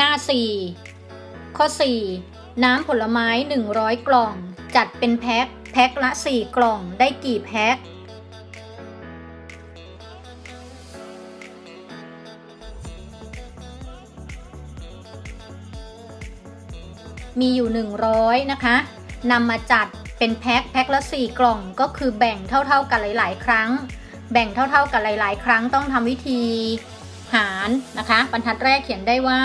หน้า 4 ข้อ 4 น้ำผลไม้ 100 กล่อง จัดเป็นแพ็คแพ็คละ 4 กล่องได้กี่แพ็คมีอยู่ 100 นะคะนำมาจัดเป็นแพ็คแพ็คละ 4 กล่องก็คือแบ่งเท่า ๆกันหลาย ๆ ครั้ง แบ่งเท่า ๆกันหลาย ๆ ครั้งต้องทำวิธีหารนะคะ บรรทัดแรกเขียนได้ว่า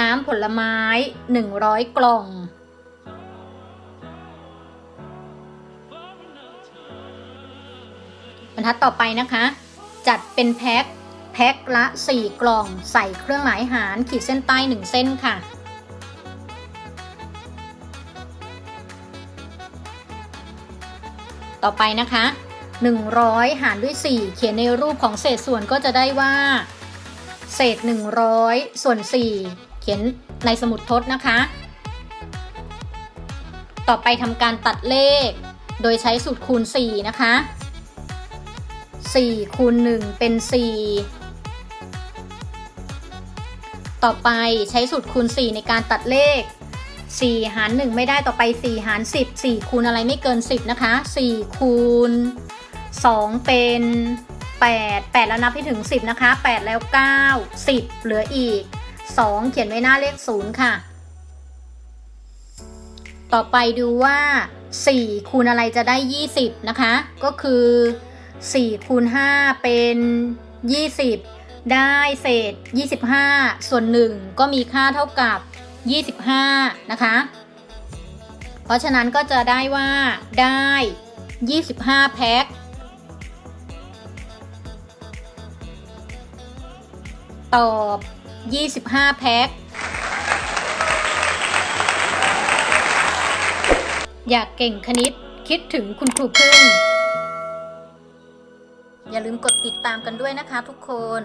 น้ำผลไม้ 100 กล่อง บรรทัดต่อไปนะคะ จัดเป็นแพ็คแพ็คละ 4 กล่องใส่เครื่องหมายหารขีดเส้นใต้ 1 เส้นค่ะ ต่อไปนะคะ 100 หารด้วย 4 เขียนในรูปของเศษส่วนก็จะได้ว่า เศษ 100 ส่วน 4 ขียนในสมุดพจน์นะคะ ต่อไปทำการตัดเลข โดยใช้สูตรคูณ 4 นะคะ 4 คูณ 1 เป็น 4 ต่อไปใช้สูตรคูณ 4 ในการตัดเลข 4 หาร 1 ไม่ได้ต่อไป 4 หาร 10 4 คูณอะไรไม่เกิน 10 นะคะ 4 คูณ 2 เป็น 8 8 แล้วนับให้ถึง 10 นะคะ 8 แล้ว 9 10 เหลืออีก 2 เขียนไว้หน้าเลข 0 ค่ะ ต่อไปดูว่า 4 คูณอะไรจะได้ 20 นะคะ ก็คือ 4 คูณ 5 เป็น 20 ได้เศษ 25 ส่วน 1 ก็มีค่าเท่ากับ 25 นะคะ เพราะฉะนั้นก็จะได้ว่าได้ 25 แพ็คตอบ 25 แพ็ค อยากเก่งคณิตคิดถึงคุณครูพึ่ง อย่าลืมกดติดตามกันด้วยนะคะทุกคน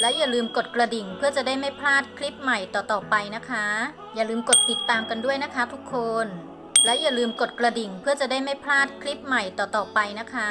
และอย่าลืมกดกระดิ่งเพื่อจะได้ไม่พลาดคลิปใหม่ต่อๆไปนะคะ อย่าลืมกดติดตามกันด้วยนะคะทุกคน และอย่าลืมกดกระดิ่งเพื่อจะได้ไม่พลาดคลิปใหม่ต่อๆไปนะคะ